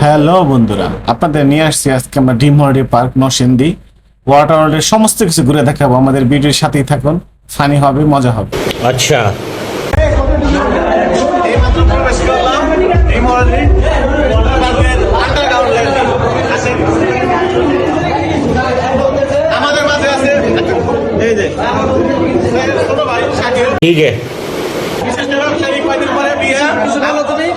Hello বন্ধুরা আপনাদের নিয়ে আসছি আজকে আমরা ডিমহরি পার্ক নসেন্দি ওয়াটার ওয়ার্ল্ডের সমস্ত কিছু ঘুরে দেখাবো আমাদের ভিডিওর সাথেই থাকুন ফানি হবে মজা হবে। আচ্ছা। ঠিক আছে।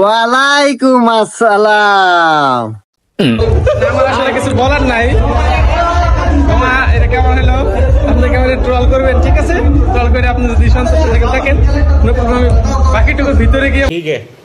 ওয়ালাইকুম আসসালাম। আমার আসলে কিছু বলার নাই। করবেন ঠিক আছে? করে আপনি যদি থেকে থাকেন বাকিটুকু ভিতরে গিয়ে ঠিক আছে।